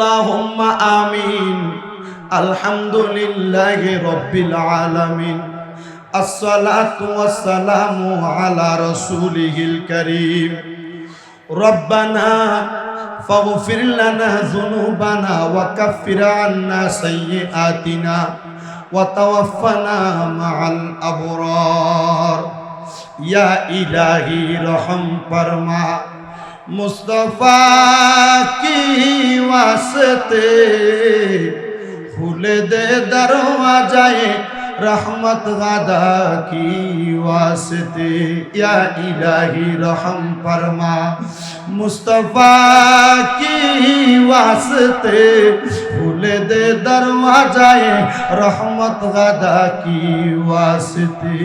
আল্লাহুম্মা আমিন। আলহামদুলিল্লাহি রাব্বিল আলামিন। আসসালাতু ওয়াসসালামু আলা রাসূলিহিল কারীম। রব্বানা ফাগফির লানা যুনুবানা ওয়া কাফির আন্না সাইয়্যাতিনা ওয়া তাওয়াফানা মাআল আবরার। ইয়া ইলাহি রহম ফরমা। মুস্তফা কি ওয়াসতে? খুলে দে দরওয়াজায়ে, রহমত গাদা কি ওয়াসতে? ইয়া ইলাহি রহম ফরমা। মুস্তফা কি ওয়াসতে? খুলে দে দরওয়াজায়ে, রহমত গাদা কি ওয়াসতে?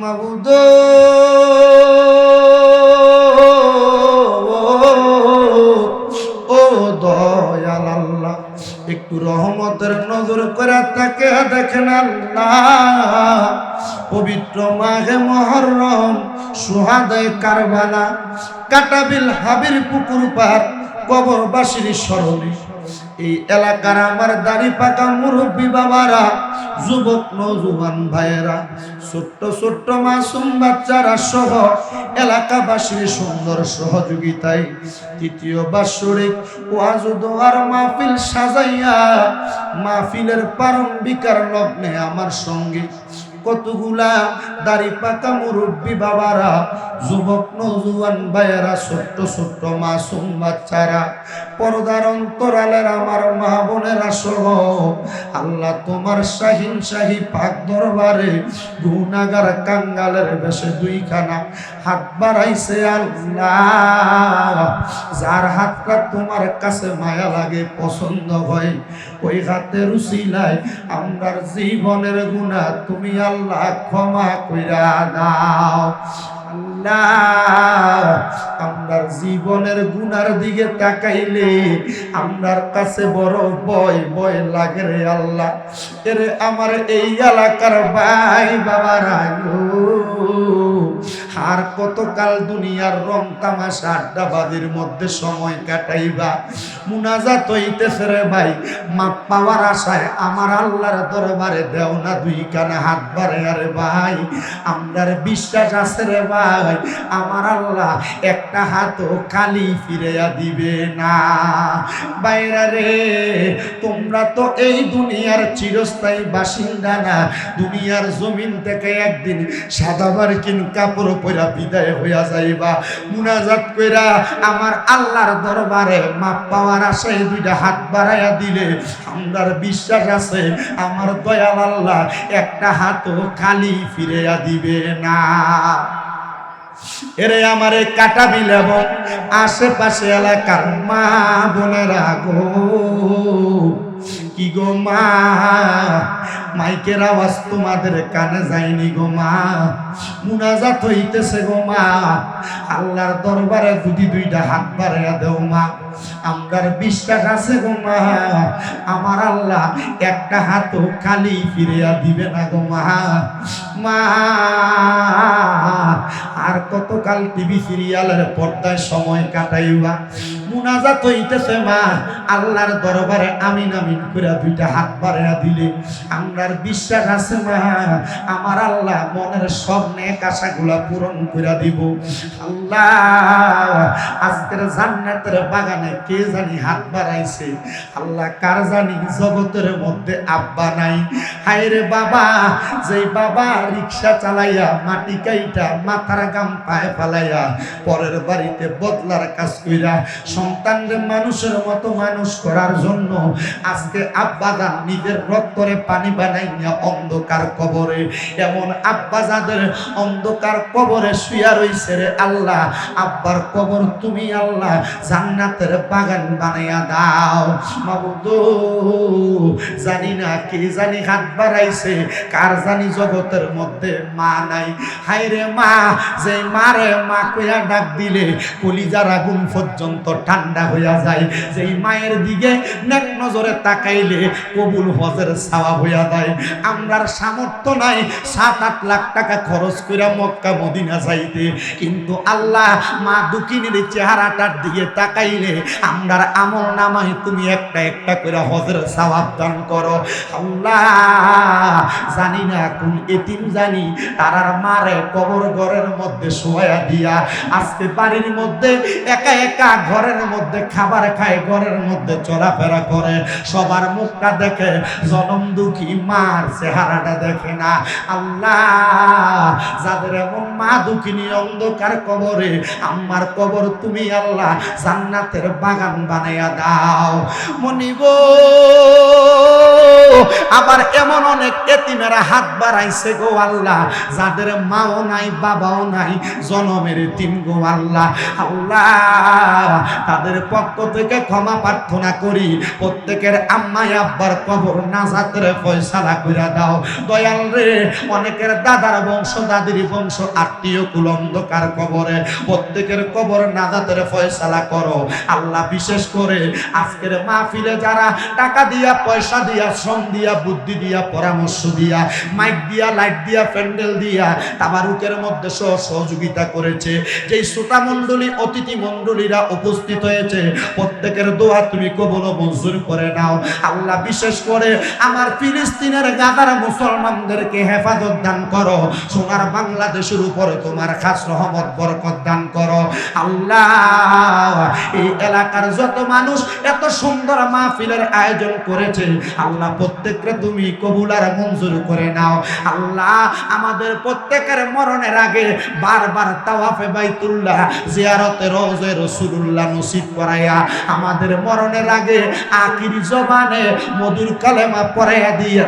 মবুদো রহমতের নজর করে তাকে দেখেন আল্লাহ। পবিত্র মাঘে মহরম, সুহাদে কারবালা, কাটাবিল হাবির পুকুর পার, কবরবাসীর স্মরণে। এই এলাকার আমার দাড়ি পাকা মুরব্বী বাবারা, যুবক নজুবান ভাইয়েরা, ছোট্ট ছোট্ট মাসুম বাচ্চারা সহ এলাকাবাসীর সুন্দর সহযোগিতায় তৃতীয় বাৎসরিক ওয়াজ মাহফিল সাজাইয়া মাহফিলের প্রারম্ভিকার লগ্নে আমার সঙ্গে কতগুলা দাড়ি পাকা মুরব্বী বাবারা, যুবক নজুয়ান ভাইয়েরা, ছোট্ট ছোট্ট মাসুম বাচ্চারা, পর্দার অন্তরালের আমার মা বোনেরা সহ আল্লাহ তোমার শাহিন শাহী পাক দরবারে গুনাগার কাঙ্গালের বেশে দুইখানা হাত বাড়াইছে আল্লাহ। যার হাতটা তোমার কাছে মায়া লাগে, পছন্দ হয়, ওই হাতের উসিলায় আমরার জীবনের গুণা তুমি আল্লাহ ক্ষমা কইরা দাও আল্লাহ, আমরার জীবনের গুনার দিকে তাকাইলে আমরার কাছে বড় ভয় ভয় লাগে রে আল্লাহ। এর আমার এই এলাকার ভাই বাবার গো। আর কতকাল দুনিয়ার রং তামাশা আড্ডাবাদির মধ্যে সময় কাটাইবা? মুনাজাত হইতেছে রে ভাই, মাপ পাওয়ার আশায় আমার আল্লাহর দরবারে দেও না দুই কানে হাত বাড়ে আরে ভাই। আমরার বিশ্বাস আছে রে ভাই, আমার আল্লাহ একটা হাতও খালি ফিরেয়া দিবে না। বাইরা রে, তোমরা তো এই দুনিয়ার চিরস্থায়ী বাসিন্দা না, দুনিয়ার জমিন থেকে একদিন সাদা বারকিন কাপড় পরা বিদায় হইয়া যাইবা। মুনাজাত কইরা আমার আল্লাহর দরবারে মাপ পাওয়ার আশায় দুইটা হাত বাড়াইয়া দিলে। আমরার বিশ্বাস আছে, আমার দয়াল আল্লাহ একটা হাতও খালি ফিরেয়া দিবে না। এরে আমারে কাটা বিল এবং আশেপাশে এলাকার মা বোনেরা গো। কি গো মা? মাইকের আওয়াজ তোমাদের কানে যায়নি গো মা। মুনাজাত হইতেছে গো মা। আল্লাহর দরবারে যদি দুইটা হাত বাড়াইয়া দেও মা। আমরার বিশ্বাস আছে গো মা। আমার আল্লাহ একটা হাতও খালি ফিরিয়া দিবে না গো মা। মা, আর কতকাল টিভি সিরিয়ালের পর্দায় সময় কাটাইবা? মুনাজাত হইতেছে মা। আল্লাহর দরবারে আমিন আমিন করে দুইটা হাত বাড়াইয়া দিলে আমরার বিশ্বাস আছে মা আমার আল্লাহ মনের সব নেক আশাগুলা পূরণ করে দিব। আল্লাহ, আজকের জান্নাতের বাগানে কে জানি হাত বাড়াইছে? আল্লাহ কার জানি জগতের মধ্যে আব্বা নাই? হায়রে বাবা, যেই বাবা রিক্সা চালাইয়া, মাটি কাইটা, মাথার গাম পায়ে ফালাইয়া, পরের বাড়িতে বদলার কাজ কইরা সন্তানদের মানুষের মতো মানুষ করার জন্য আজকে আব্বা যান নিজের রক্তরে পানি বানাইয়া অন্ধকার কবরে। এমন আব্বা যাদের অন্ধকার কবরে শুয়া রইছে রে আল্লাহ। আব্বার কবর তুমি আল্লাহ জান্নাতের বাগান বানাইয়া দাও। মাবুদ, জানি না কে জানি হাত বাড়াইছে, কার জানি জগতের মধ্যে মা নাই। হাইরে মা, যে মারে মা কইয়া ডাক দিলে, কলিজার আগুন পর্যন্ত ঠান্ডা হইয়া যায়। যেই মায়ের দিকে নেক নজরে তাকাইলে কবুল হজের ছাওয়া হইয়া যায়। আমরার সামর্থ্য নাই। সাত, আট লাখ টাকা খরচ করে মক্কা, মদিনা যাইতে। কিন্তু আল্লাহ মা দুকিনের চেহারাটার দিকে তাকাইলে আমরার আমল নামাই তুমি একটা একটা করে হজের সওয়াব দান করো। আল্লাহ জানি না কোন এতিম জানি, তারার মারে কবর ঘরের মধ্যে শোয়া দিয়া, আজকে বাড়ির মধ্যে একা একা ঘরের মধ্যে খাবার খায়, ঘরের মধ্যে চলাফেরা করে। সবার মুখটা দেখে জনম দুঃখী মার চেহারাটা দেখে না। আল্লাহ, যাদের এমন মা দুঃখিনী অন্ধকার কবরে, আমার কবর তুমি আল্লাহ জান্নাতের বাগান বানাইয়া দাও। মনিব, আবার এমন অনেক এতিমেরা হাত বাড়াইছে গো আল্লাহ, যাদের মাও নাই, বাবাও নাই, জনমের তিন গো আল্লাহ। আল্লাহ, তাদের পক্ষ থেকে ক্ষমা প্রার্থনা করি, প্রত্যেকের আম্মাই আব্বার কবর নাজাতের ফয়সালা কইরা দাও। দয়াল রে, অনেকের দাদার বংশ, দাদির বংশ, আত্মীয় কুল অন্ধকার কবরে। প্রত্যেকের কবর নাজাতের ফয়সালা করো। আল্লাহ বিশেষ করে আজকের মাহফিলে যারা টাকা দিয়া, পয়সা দিয়া, শ্রম দিয়া, বুদ্ধি দিয়া, পরামর্শ দিয়া, মাইক দিয়া, লাইট দিয়া, প্যান্ডেল দিয়া, তাবারুকের মধ্যে সহ সহযোগিতা করেছে। যেই শ্রোতা মণ্ডলী, অতিথি মণ্ডলীরা উপস্থিত হয়েছে, প্রত্যেকের দোয়া তুমি কবল মঞ্জুর করে নাও। আল্লাহ বিশেষ করে আমার ফিলিস্তিনের গাদার মুসলমানদেরকে হেফাজত দান করো। সোনার বাংলাদেশের উপরে তোমার খাস রহমত, বরকত দান করো। আল্লাহ, এই এলাকার যত মানুষ এত সুন্দর মাহফিলের আয়োজন করেছে, আল্লাহ প্রত্যেককে তুমি কবুল আর মঞ্জুর করে নাও। আল্লাহ, আমাদের প্রত্যেকের মরণের আগে বারবার তাওয়াফে বাইতুল্লাহ জিয়ারতে রোজে রসুলুল্লাহ নসিব করাইয়া, আমাদের মরণের আগে আখির জবানে মধুর কালেমা পড়াইয়া দিয়ে